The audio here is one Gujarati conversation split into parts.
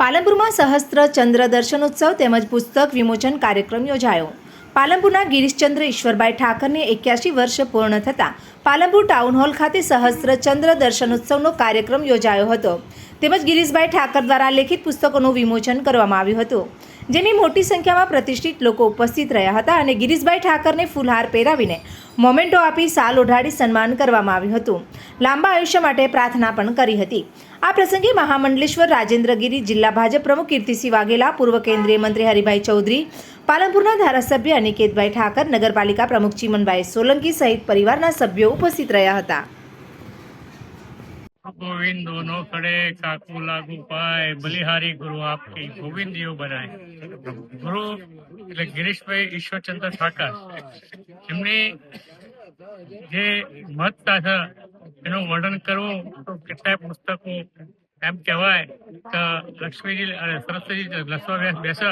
પાલનપુરમાં સહસ્ત્ર ચંદ્ર દર્શનોત્સવ તેમજ પુસ્તક વિમોચન કાર્યક્રમ યોજાયો. પાલનપુરના ગિરીશચંદ્ર ઈશ્વરભાઈ ઠાકરને એક્યાસી વર્ષ પૂર્ણ થતાં પાલનપુર ટાઉન હોલ ખાતે સહસ્ત્ર ચંદ્ર દર્શનોત્સવનો કાર્યક્રમ યોજાયો હતો. તેમજ ગિરીશભાઈ ઠાકર દ્વારા લેખિત પુસ્તકોનું વિમોચન કરવામાં આવ્યું હતું. જેની મોટી સંખ્યામાં પ્રતિષ્ઠિત લોકો ઉપસ્થિત રહ્યા હતા અને ગિરીશભાઈ ઠાકરને ફૂલહાર પહેરાવીને મોમેન્ટો આપી સાલ ઓઢાડી સન્માન કરવામાં આવ્યું હતું. લાંબા આયુષ્ય માટે પ્રાર્થના પણ કરી હતી. આ પ્રસંગે મહામંડલેશ્વર રાજેન્દ્રગીરી જિલ્લા ભાજપ પ્રમુખ કીર્તિસિંહ વાઘેલા, પૂર્વ કેન્દ્રીય મંત્રી હરિભાઈ ચૌધરી, પાલનપુરના ધારાસભ્ય અનિકેતભાઈ ઠાકર, નગરપાલિકા પ્રમુખ ચીમનભાઈ સોલંકી સહિત પરિવારના સભ્યો ઉપસ્થિત રહ્યા હતા. ગોવિંદ દોનો ખડે કાકુ લાગુ પાય, બલિહારી ગુરુ આપકી ગોવિંદ જેવો બનાય. ગુરુ એટલે ગિરીશભાઈ ઈશ્વરચંદ્ર ઠાકર. એમની જે મહત્તા છે, એનું વર્ણન કરવું તો કેટલાય પુસ્તકો એમ કહેવાય કે લક્ષ્મીજી અને સરસ્વતી લસવા વ્યાસ બેસે,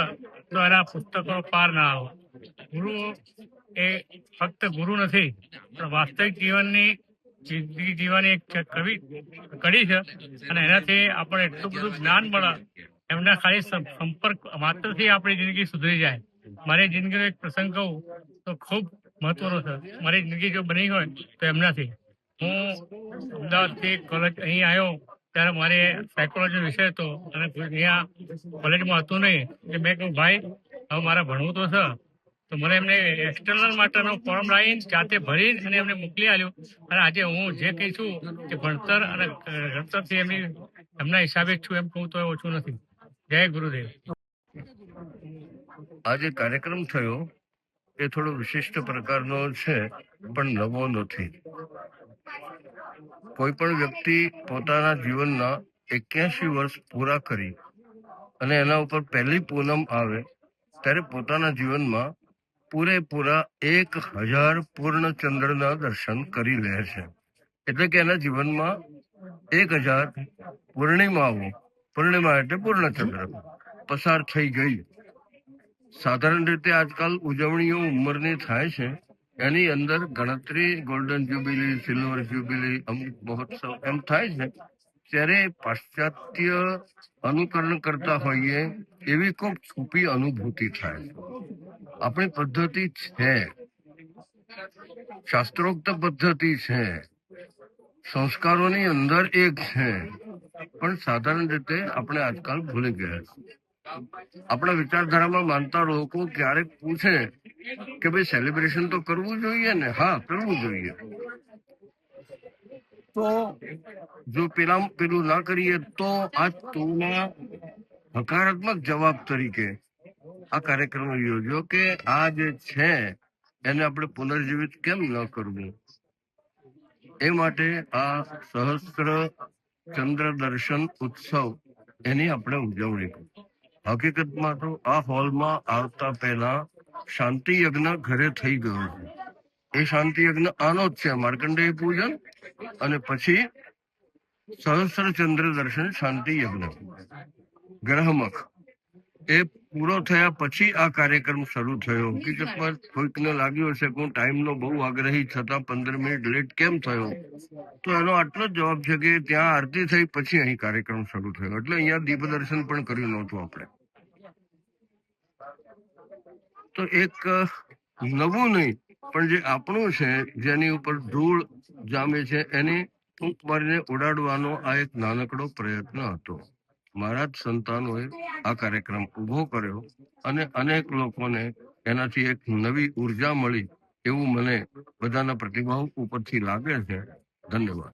તો એના પુસ્તકો પાર ના આવે. ગુરુ એ ફક્ત ગુરુ નથી, પણ વાસ્તવિક જીવનની જિંદગી જીવવાની એક કવિ, કડી છે. અને એનાથી આપણે એટલું બધું જ્ઞાન મળે, એમના ખાલી સંપર્ક માત્રથી આપણી જિંદગી સુધરી જાય. મારી જિંદગીનો એક પ્રસંગ કહું તો ખૂબ મહત્વનો છે. મારી જિંદગી જો બની હોય તો એમનાથી. હું અમદાવાદથી કોલેજ અહીં આવ્યો ત્યારે મારે સાયકોલોજી વિષય હતો અને અહીંયા કોલેજમાં હતું નહીં. કે મેં કહ્યું ભાઈ, હવે મારે ભણવું તો છે. તો મને એમને એક્સટર્નલ માટેનો ફોર્મ લાવીને જાતે ભરી અને એમને મોકલી આવ્યો અને આજે હું જે કહી છું કે ભણતર અને ભણતરથી એમની, એમના હિસાબે છું એમ કહું તો ઓછું નથી. જય ગુરુદેવ. આ જે કાર્યક્રમ થયો, એ થોડો વિશિષ્ટ પ્રકારનો છે, પણ નવો નથી. કોઈ પણ વ્યક્તિ પોતાના જીવનના એક્યાસી વર્ષ પૂરા કરી અને એના ઉપર પહેલી પૂનમ આવે, ત્યારે પોતાના જીવનમાં પૂરેપૂરા એક હજાર પૂર્ણ ચંદ્રના દર્શન કરી લે છે. એટલે કે એના જીવનમાં એક હજાર પૂર્ણિમાઓ, પૂર્ણિમા એટલે પૂર્ણચંદ્ર. પસાર થઈ ગઈ. સાધારણ રીતે આજકાલ ઉજવણીઓ ઉંમરની થાય છે. એની અંદર ગણતરી ગોલ્ડન જ્યુબિલી સિલ્વર જ્યુબિલી અમુક મહોત્સવ એમ થાય છે. ત્યારે પાશ્ચાત્ય અનુકરણ કરતા હોઈએ, એવી કોઈક છુપી અનુભૂતિ થાય. આપણી પદ્ધતિ છે. શાસ્ત્રોક્ત પદ્ધતિ છે. સંસ્કારોની અંદર એક છે. પણ સાધારણ રીતે આપણે આજકાલ ભૂલી ગયા આપણા વિચારધારામાં માનતા લોકો ક્યારેક પૂછે કે ભાઈ સેલિબ્રેશન તો કરવું જોઈએ ને? હા, કરવું જોઈએ. તો જો પેલા પેલું ના કરીએ તો આ તોના હકારાત્મક જવાબ તરીકે આ કાર્યક્રમ યોજ્યો કે આ જે છે, એને આપણે પુનર્જીવિત કેમ ન કરવું? એ માટે આ સહસ્ત્ર ચંદ્ર દર્શન ઉત્સવ એની આપણે ઉજવણી કરી. હકીકતમાં તો આ હોલમાં આવતા પહેલા શાંતિ યજ્ઞ ઘરે થઈ ગયો છે. એ શાંતિ યજ્ઞ આનો જ છે. માર્કંડેય પૂજન અને પછી સહસ્ત્ર ચંદ્ર દર્શન શાંતિ યજ્ઞ. ગ્રહમખ. એ પૂરો થયા પછી આ કાર્યક્રમ શરૂ થયો. હકીકતમાં કોઈકને લાગ્યું હશે કે હું ટાઈમનો બહુ આગ્રહી છતાં પંદર મિનિટ લેટ કેમ થયો? તો એનો આટલો જ જવાબ છે કે ત્યાં આરતી થઈ પછી અહીં કાર્યક્રમ શરૂ થયો. એટલે અહીંયા દીપ દર્શન પણ કર્યું નહોતું આપણે. તો એક નવું નહીં. પણ જે આપણું છે, જેની ઉપર ધૂળ જામે છે, એની ફૂંક મારીને ઉડાડવાનો આ એક નાનકડો પ્રયત્ન હતો. મારા જ સંતાનોએ આ કાર્યક્રમ ઊભો કર્યો અને અનેક લોકોને એનાથી એક નવી ઊર્જા મળી એવું મને બધાના પ્રતિભાવ ઉપરથી લાગે છે. ધન્યવાદ.